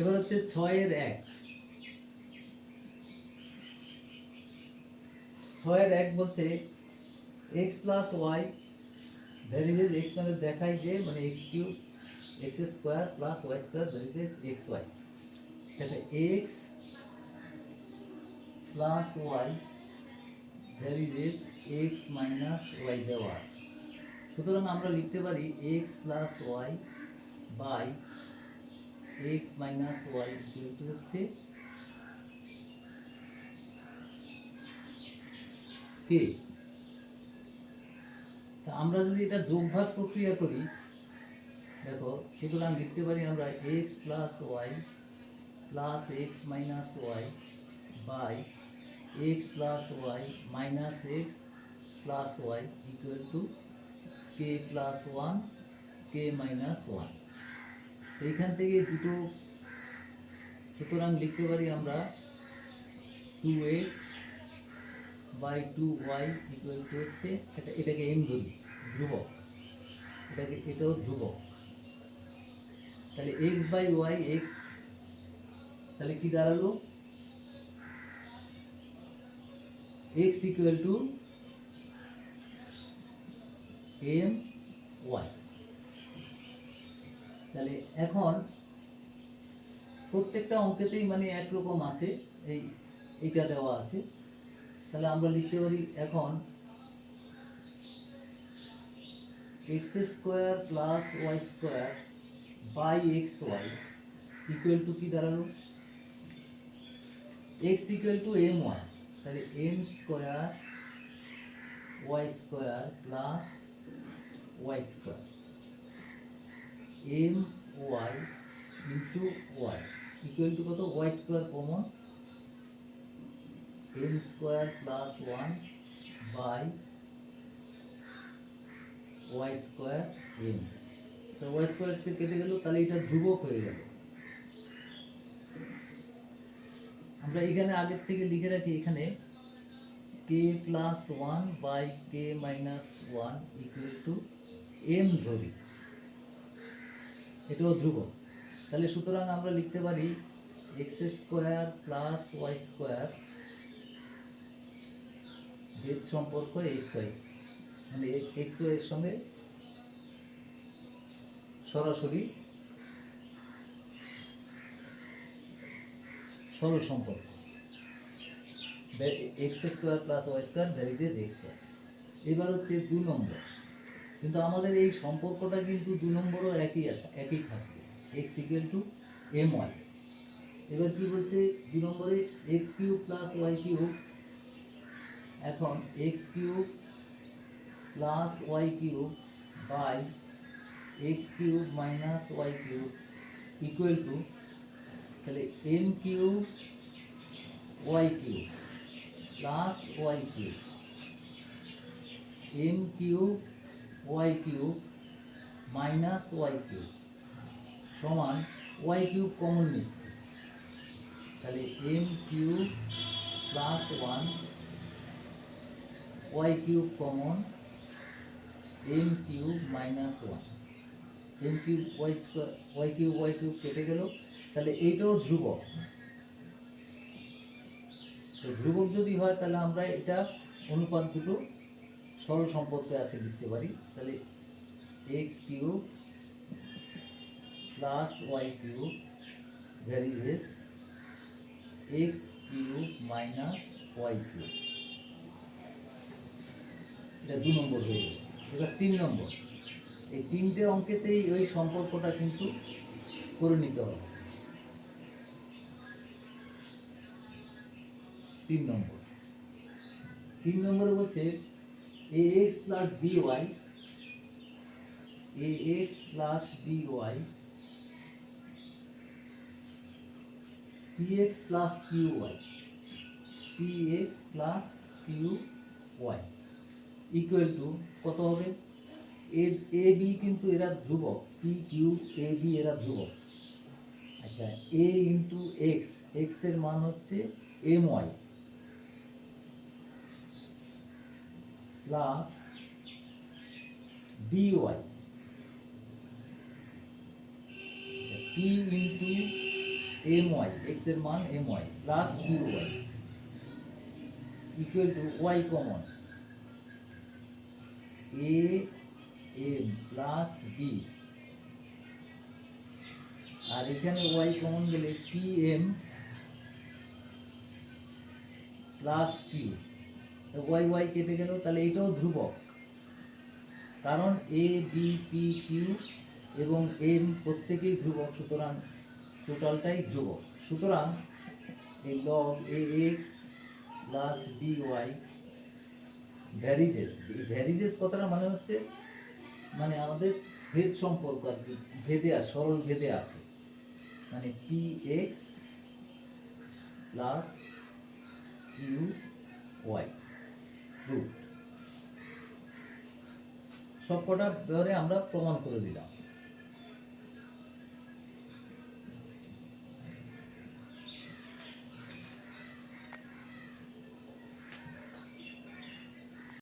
এবার হচ্ছে ছয়ের এক। ছয়ের এক বলছে x plus y varies as x মানে দেখায় যে মানে x cube x square plus y square varies as x y তাহলে x plus y varies as x minus y দেওয়া আছে। সুতরাং আমরা লিখতে পারি x plus y by x minus y equal হচ্ছে কে তা আমরা যদি এটা যোগভাগ প্রক্রিয়া করি, দেখো সুতরাং লিখতে পারি আমরা x plus y plus x minus y by x plus y minus x plus y equal to k plus one k minus one এইখান থেকে দুটো, সুতরাং লিখতে পারি আমরা two x by two y equal to হচ্ছে এটা, এটাকে এম ধরি, ধ্রুবক। এটাকে, এটাও ধ্রুবক। তাহলে এক্স বাই ওয়াই এক্স তাহলে কি দাঁড়াল? X equal to m y তাহলে এখন প্রত্যেকটা অঙ্কেতেই মানে একরকম আছে, এই, এইটা দেওয়া আছে। তাহলে আমরা লিখতে পারি এখন x square plus y square by x y equal to কি দাঁড়াল? X equal to m y তাহলে m square y square plus y square m y into y equal to কত? Y square common m square plus one by y square m তো y square কেটে গেল, তাহলে এটা ধ্রুবক হয়ে গেল। আমরা এখানে আগের থেকে লিখে রাখি এখানে k plus one by k minus one equal to m ধরি। এটাও ধ্রুবক তাহলে সুতরাং আমরা লিখতে পারি x square plus y square ভেদ সম্পর্ক এক্স ওয়াই মানে এক্স ওয়াই এর সঙ্গে সরাসরি সরল সম্পর্ক। X square plus y square varies as x y এবার হচ্ছে দু নম্বর। কিন্তু আমাদের এই সম্পর্কটা কিন্তু দু নম্বরও একই একই থাকবে x equal to m y এবার কি বলছে দু নম্বরে x cube plus y cube এখন x cube plus y cube by x cube minus y cube equal to তাহলে m cube y cube plus y cube m cube y cube minus y cube সমান y cube common নিচ্ছে। তাহলে m cube plus one y cube common m cube minus one m cube y square y cube y cube কেটে গেল। তাহলে এইটাও ধ্রুবক। তো ধ্রুবক যদি হয় তাহলে আমরা এটা অনুপাত দুটো সরল সম্পর্কে আছে লিখতে পারি, তাহলে x cube plus y cube varies as x cube minus y cube এটা দু নম্বর হয়ে গেল। এবার তিন নম্বর। এই তিনটে অঙ্কেতেই ওই সম্পর্কটা কিন্তু করে নিতে হবে। তিন নম্বর। তিন নম্বর বলছে b y p x plus q y p x plus q y equal to কত হবে? এ এ বি কিন্তু এরা ধ্রুবক পি কিউ এ বি এরা ধ্রুবক। আচ্ছা এ ইন্টু এক্স এক্সের মান হচ্ছে m y plus y p into m y এর মান m y plus q y equal to y common a m plus আর এখানে ওয়াই কমন গেলে p m plus q y y কেটে গেল, তাহলে এটাও ধ্রুবক। কারণ এ বি পি কিউ এবং এম প্রত্যেকেই ধ্রুবক, সুতরাং টোটালটাই ধ্রুবক। সুতরাং এই log a x plus b y varies as এই ভ্যারিজেস কথাটা মানে হচ্ছে মানে আমাদের ভেদ সম্পর্ক আর কি, ভেদে আছে সরল ভেদে আছে। মানে p x plus q y root সবকটা ধরে আমরা প্রমাণ করে দিলাম।